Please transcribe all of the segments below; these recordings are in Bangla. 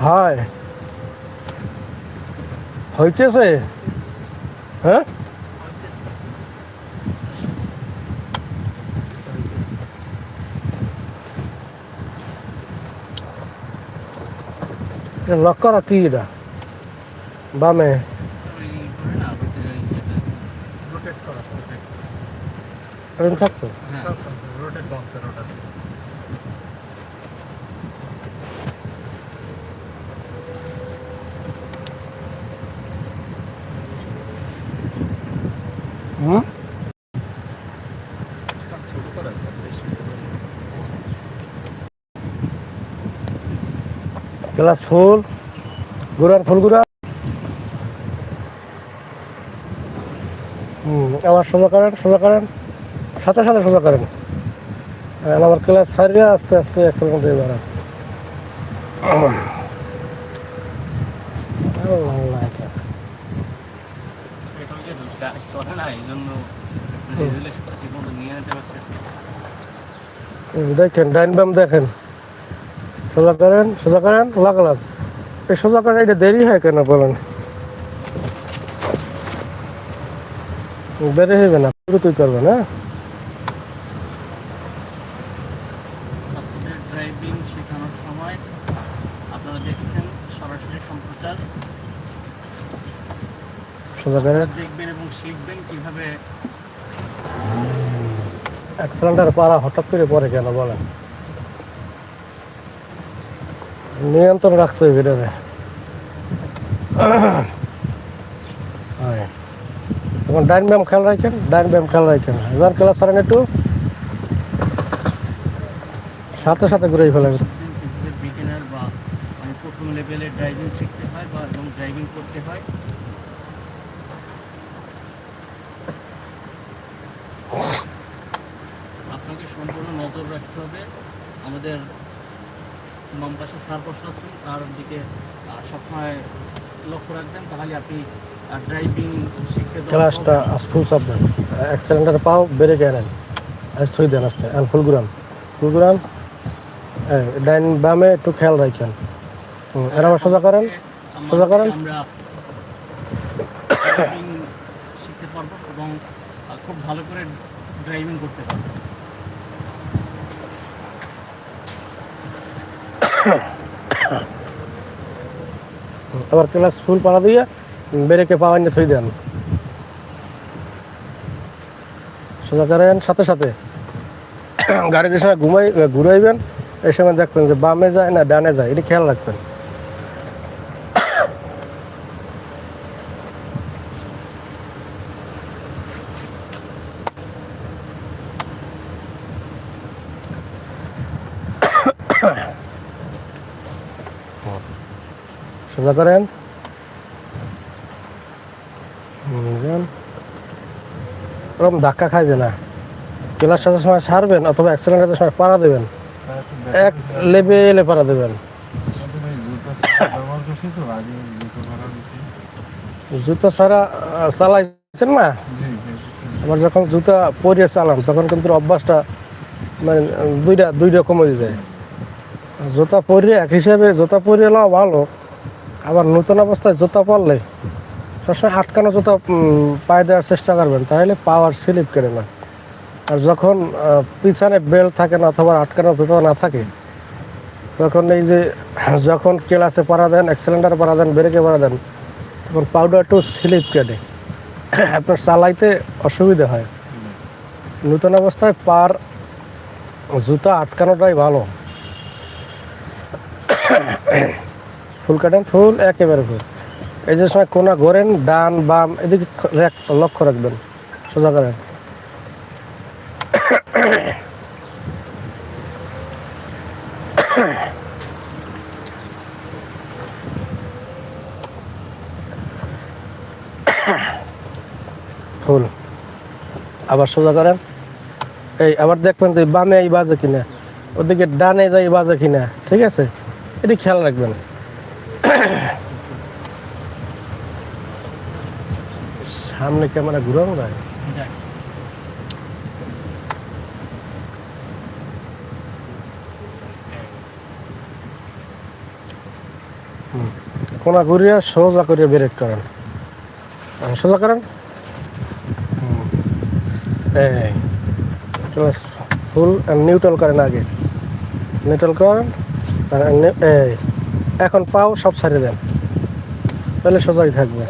হয় হইতেছে? হ্যাঁ? লক করা কি এটা? বামে। থাকতো? হ্যাঁ। রোটেট বাউন্সার ওটা হুম? গ্লাস ফুল, গুড়ার ফুল গুড়া। হুম, আবার সোজা করেন সোজা করেন সাথে সাথে সোজা করেন আমার ক্লাস সারিয়ে আস্তে আস্তে একশোর মধ্যে এটা ওই যে গাছ চলে না এই জন্য হুম। রেজুলেশন ঠিক মতো নিয়ে নিতে পারতেছে দেখেন ডাইন বাম দেখেন। সোজা করেন সোজা করেন লাগ লাগ। এই সোজা করেন এটা দেরি হয় কেন বলেন? দেরি হইবে না পুরো তুই করবেন হ্যাঁ? ড্রাইভিং শেখানোর সময় আপনারা দেখছেন সরাসরি সম্প্রচার। সোজা করেন। দেখবেন শিখবেন কীভাবে? অ্যাক্সিডেন্টের পাড়া হঠাৎ করে পরে কেন বলেন। নিয়ন্ত্রণ রাখতে হবে এটারে। এখন ডাইন ব্যায়াম খেয়াল রাখেন ডাইন ব্যায়াম খেয়াল রাখেন। এবার ক্লাস করেন একটু। সাথে সাথে ঘুরে ফেলে শিখবেন বিগিনার বা মানে প্রথম লেভেলে ড্রাইভিং শিখতে হয় বা এবং ড্রাইভিং করতে হয়। রাখতে হবে। আমাদের বাম পাশে বসে আছেন তার দিকে সবসময় লক্ষ্য রাখবেন তাহলে আপনি ড্রাইভিং শিখতে ক্লাসটা ফুল চাপ দেন। অ্যাক্সিডেন্টের পাও বেড়ে গেলেন থই দেন আসতে আর ফুলগুরাম ফুলগুরাম ডাইন বামে একটু খেয়াল রাখেন। হুম, এর আবার সোজা করেন? সোজা করেন। শিখতে পারব এবং খুব ভালো করে ড্রাইভিং করতে পারব। আবার ক্লাস ফুল পাড়া দিয়ে ব্রেকে পাওয়া নিয়ে থই দেন। সোজা করেন, সাথে সাথে গাড়ি যে সময় ঘুমাই, ঘুরাইবেন, এই সময় দেখবেন যে বামে যায় না ডানে যায়, এটা খেয়াল রাখবেন। সোজা করেন। ওরকম ধাক্কা খাইবে না। ক্লাস সাজার সময় সারবেন অথবা অ্যাক্সিডেন্টের সময় পাড়া দেবেন। এক লেভেলে পাড়া দেবেন। জুতো আহ, চালাইছেন না? জি আবার যখন জুতা পরিয়ে চালান তখন কিন্তু অভ্যাসটা মানে দুইটা দুই রকম হয়ে যায়। জুতা পরিয়ে এক হিসাবে জুতা পরিয়ে নেওয়া ভালো। আবার নতুন অবস্থায় জুতা পরলে সবসময় আটকানো জুতা পায়ে দেওয়ার চেষ্টা করবেন, তাহলে পাওয়ার স্লিপ করে না আর যখন পিছনে বেল্ট থাকে না অথবা আটকানো জুতা না থাকে, তখন এই যে যখন ক্লাসে পাড়া দেন অ্যাক্সিলেন্টার পাড়া দেন, ব্রেকে পাড়া দেন, তখন পাউডার টু স্লিপ কেটে আপনার চালাইতে অসুবিধা হয়। নতুন অবস্থায় পার জুতা আটকানোটাই ভালো। ফুল কাটেন, ফুল একেবারে ফুল। এই যে সময় কোনা ঘোরেন, ডান, বাম, এদিকে লক্ষ্য রাখবেন, সোজা করেন। ফুল। আবার সোজা করেন। এই, আবার দেখবেন যে বামে এই বাজে কিনা, ওদিকে ডানে যাই বাজে কিনা, ঠিক আছে? এটি খেয়াল রাখবেন। সামনে ক্যামেরা যায় যাক, কোনা ঘুরিয়া সোজা করিয়া ব্রেক করেন। সোজা করেন। ফুল নিউট্রাল করেন আগে। নিউট্রাল করেন এই। এখন পাও সব ছাড়িয়ে দেন। তাহলে সোজাই থাকবে।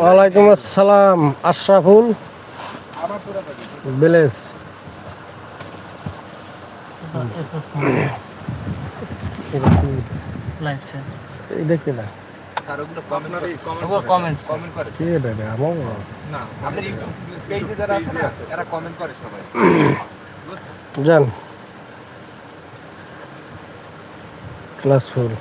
ওয়ালাইকুম আসসালাম আশরাফুল ভিলেজ। লাইভ স্যার এই দেখি না কমেন্টস কি এটা রে আমার যান। ক্লাস ফুল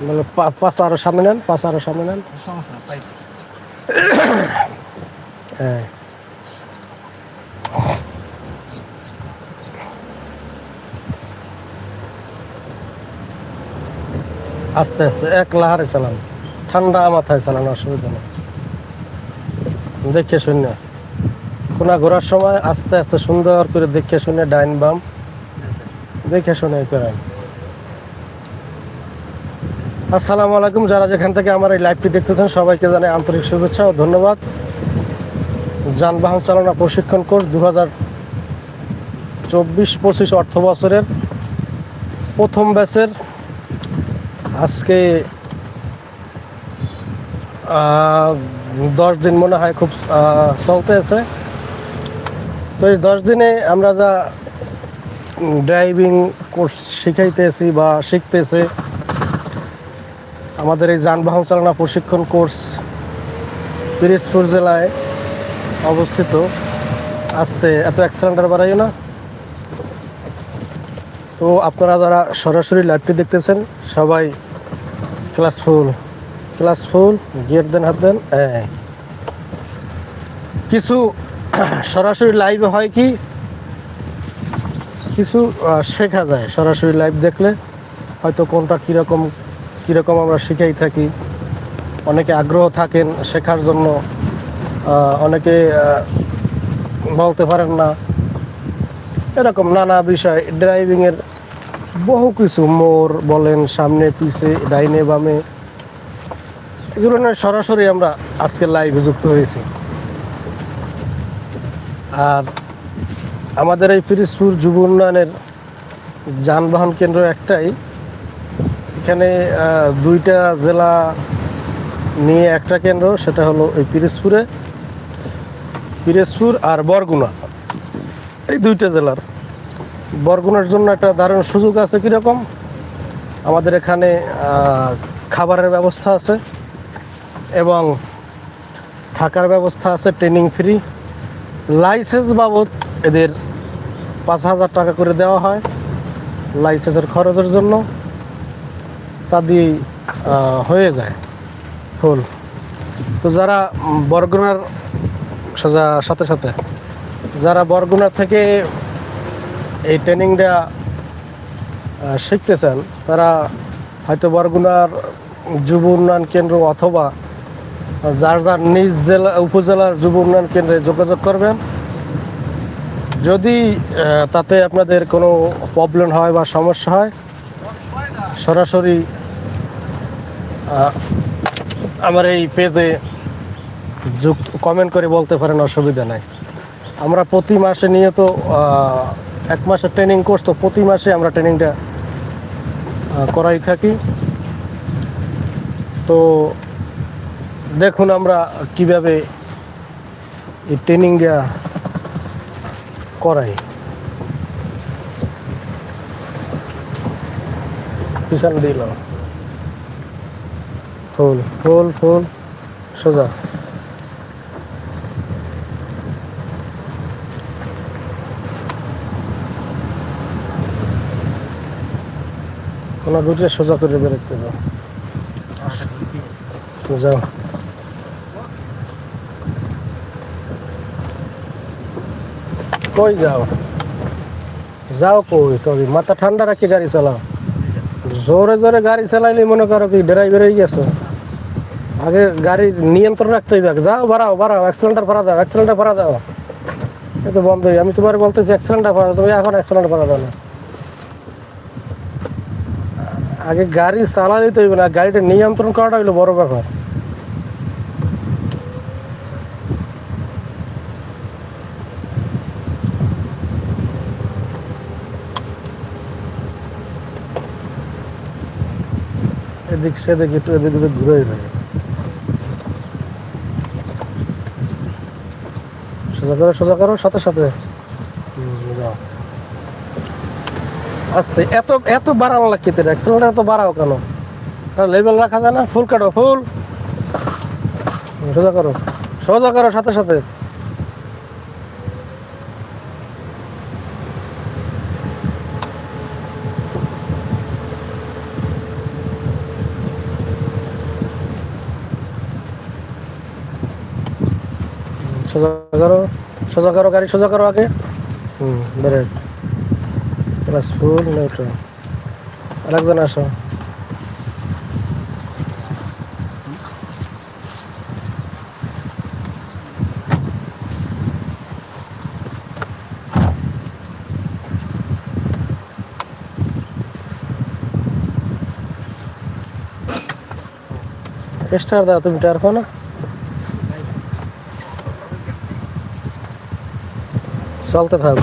মানে পাঁচ আরও সামনে নেন পাঁচ আরও সামনে নেন। হ্যাঁ। আস্তে আস্তে এক লাহারে চালান ঠান্ডা মাথায় চালান অসুবিধা নেই। দেখে শুনে কোনা ঘোরার সময় আস্তে আস্তে সুন্দর করে দেখে শুনে ডাইন বাম। দেখে শুনে করেন আসসালামু আলাইকুম। যারা যেখান থেকে আমার এই লাইভটি দেখতেছেন, সবাইকে জানাই আন্তরিক শুভেচ্ছা ও ধন্যবাদ। যানবাহন চালনা প্রশিক্ষণ কোর্স দু হাজার চব্বিশ পঁচিশ অর্থ বছরের প্রথম ব্যাচের আজকে দশ দিন মনে হয় খুব চলতে আছে। তো এই দশ দিনে আমরা যা ড্রাইভিং কোর্স শিখাইতেছি বা শিখতেছে, আমাদের এই যানবাহন চালনা প্রশিক্ষণ কোর্স পিরিজপুর জেলায় অবস্থিত। আসতে, এত অ্যাক্সিলেন্টার বাড়াইও না। তো আপনারা যারা সরাসরি লাইভটি দেখতেছেন, সবাই clutch full clutch full, gear দেন, হাত দেন কিছু সরাসরি লাইভে হয় কি? কিছু শেখা যায় সরাসরি লাইভ দেখলে। হয়তো কোনটা কীরকম কীরকম আমরা শিখেই থাকি। অনেকে আগ্রহ থাকেন শেখার জন্য। অনেকে বলতে পারেন না। এরকম নানা বিষয় ড্রাইভিংয়ের বহু কিছু, মোর বলেন সামনে, পিছে, ডাইনে, বামে। এগুলো নিয়ে সরাসরি আমরা আজকে লাইভে যুক্ত হয়েছি। আর আমাদের এই পিরিজপুর যুব উন্নয়নের যানবাহন কেন্দ্র একটাই। এখানে দুইটা জেলা নিয়ে একটা কেন্দ্র, সেটা হলো এই পিরিজপুরে, পিরোজপুর আর বরগুনা। এই দুইটা জেলার। বরগুনার জন্য একটা দারুণ সুযোগ আছে কীরকম? আমাদের এখানে খাবারের ব্যবস্থা আছে এবং থাকার ব্যবস্থা আছে ট্রেনিং ফ্রি। লাইসেন্স বাবদ এদের পাঁচ হাজার টাকা করে দেওয়া হয় লাইসেন্সের খরচের জন্য। তা আহ, হয়ে যায়। ফুল। তো যারা বরগুনার সাথে সাথে যারা বরগুনা থেকে এই ট্রেনিংটা শিখতে চান তারা হয়তো বরগুনার যুব উন্নয়ন কেন্দ্র অথবা যার যার নিজ জেলা, উপজেলার যুব উন্নয়ন কেন্দ্রে যোগাযোগ করবেন। যদি তাতে আপনাদের কোনো প্রবলেম হয় বা সমস্যা হয়, সরাসরি আমার এই পেজে যুক্ত কমেন্ট করে বলতে পারেন, অসুবিধা নাই। আমরা প্রতি মাসে নিয়ে তো এক মাসের ট্রেনিং কোর্স তো প্রতি মাসে আমরা ট্রেনিংটা করাই থাকি। তো দেখুন আমরা কীভাবে এই ট্রেনিংটা করাই। পিছন দিল ফুল ফুল ফুল, সোজা। দুটো সোজা করে বেরোতে দাও যাও। কই যাও? যাও কই তবে? মাথা ঠান্ডা রাখি গাড়ি চালাও। জোরে জোরে গাড়ি চালাইলে মনে করো কি ড্রাইভার হয়ে গেছে। আগে গাড়ির নিয়ন্ত্রণ রাখতে হইবে যাও, বাড়াও বাড়াও অ্যাক্সিলেন্টার ভরা দাও অ্যাক্সিলেন্টার ভরা দাও। এ তো বন্ধই। আমি তোমার বলতেছি অ্যাক্সিলেন্টার ভরা তুমি এখন অ্যাক্সিলেন্টার ভরা দাও না। আগে গাড়ি চালালে তো হইবে না, গাড়িটা নিয়ন্ত্রণ করাটা হইল বড় ব্যাপার। এদিক সেদিক একটু এদিক ওদিক ঘুরে লাগে সোজা করো সোজা করো, সাথে সাথে হুম, যাও আস্তে। এত এত বাড়ানো লাগছে তোর অ্যাক্সেলেটার এত বাড়াও কেন? লেভেল রাখা যায় না, ফুল কাটো, ফুল। সোজা করো সোজা করো সাথে সাথে। সোজা করো সোজা করো গাড়ি, সোজা করো আগে। হুম ব্রেক প্লাস ফুল নিউট্রাল আরেকজন আসো। স্টার দাও তুমি টার না। চলতে থাক।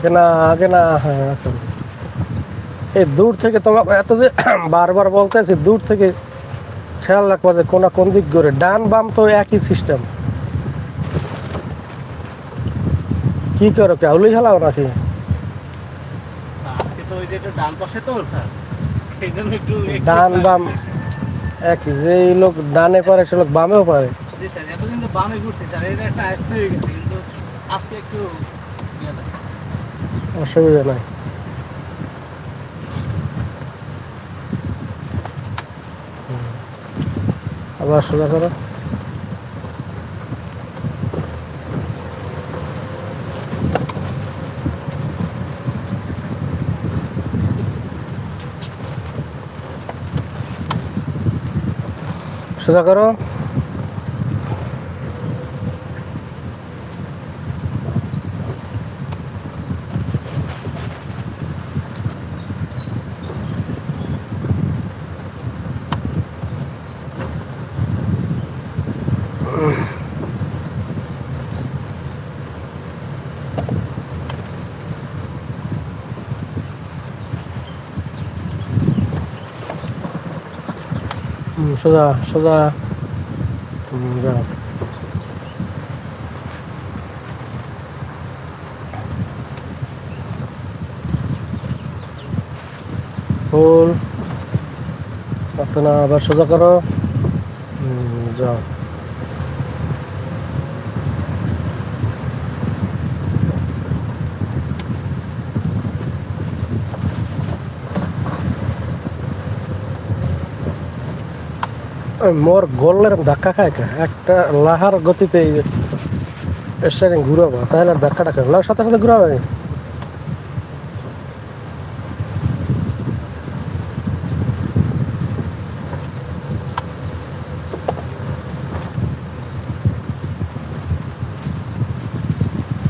আগে না আগে না হ্যাঁ এখন। এই দূর থেকে তোমাকে এত যে বারবার বলতেছি দূর থেকে খেয়াল রাখবা যে কোনা কোন দিক করে ডান বাম তো একই সিস্টেম কি করো কেউলি খেলাও নাকি? আজকে তো ওই যে ডান পাশে তো স্যার। বাম একই যে লোক ডানে পারে সে লোক বামেও পারে। জি স্যার এতদিন তো বামে ঘুরছে স্যার এটা একটা আয়ত্ত হয়ে গেছে কিন্তু আজকে একটু। অসুবিধা নাই। আবার সোজা করো। সোজা করো। সোজা সোজা। যাও ফুল। না আবার সোজা করো। যাও। মোর গোলের ধাক্কা খায় একটা লাহার গতিতে স্টারিং ঘুরাবো, তাহলে ধাক্কাটা খাবে লাহার সাথে সাথে ঘুরাবে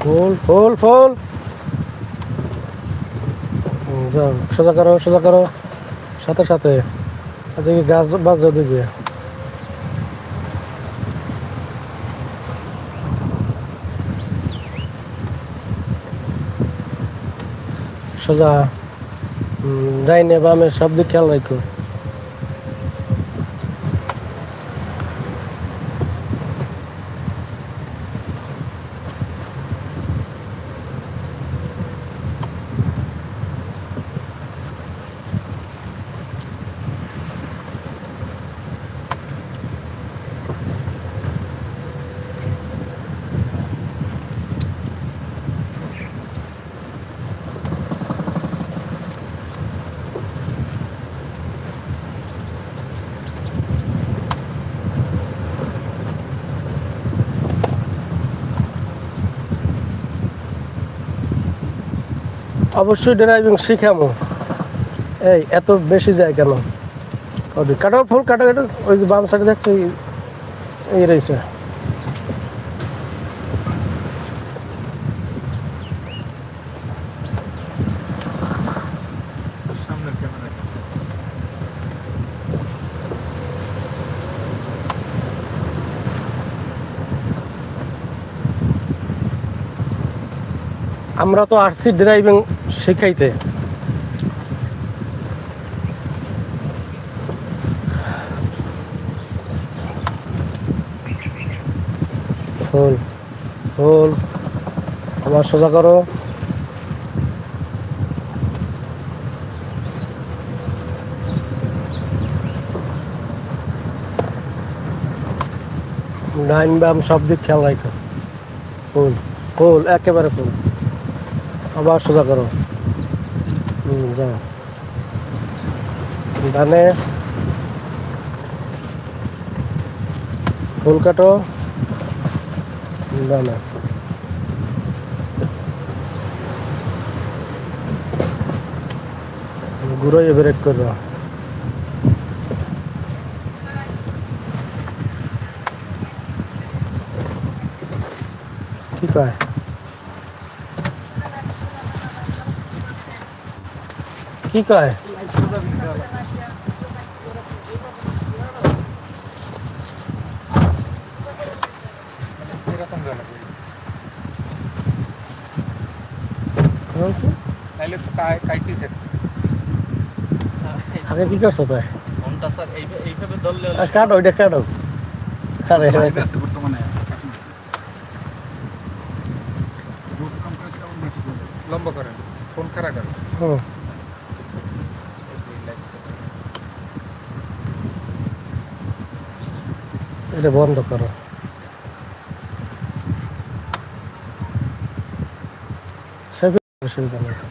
ফুল ফুল ফুল। যাও, সোজা করো সোজা করো। সাথে সাথে। এদিকে গাছ বাজ ওদিকে। সোজা ডাইনে বামে সব দিক খেয়াল রাখো। অবশ্যই ড্রাইভিং শিখামো। এই, এত বেশি যায় কেন কাটো ফুল কাটো কাটো ওই যে বাম সাইডে দেখছি এই রয়েছে। আমরা তো আসছি ড্রাইভিং শিখাইতে। ফুল ফুল আবার সোজা করো। ডাইন বাম সব দিক খেয়াল রাখো। ফুল ফুল, একেবারে ফুল। আবার সোজা করো। যাও ডানে। ফুল কাটো। ডানে। ঘুরোই ব্রেক করো কি কয়? কি কয়? আগে কি? করছ তাই? কাটো ওইটা কাটো। আরে বর্তমানে লম্বা করেন ফোন খারাপ করেন হুম এটা বন্ধ করো। অসুবিধা নেই।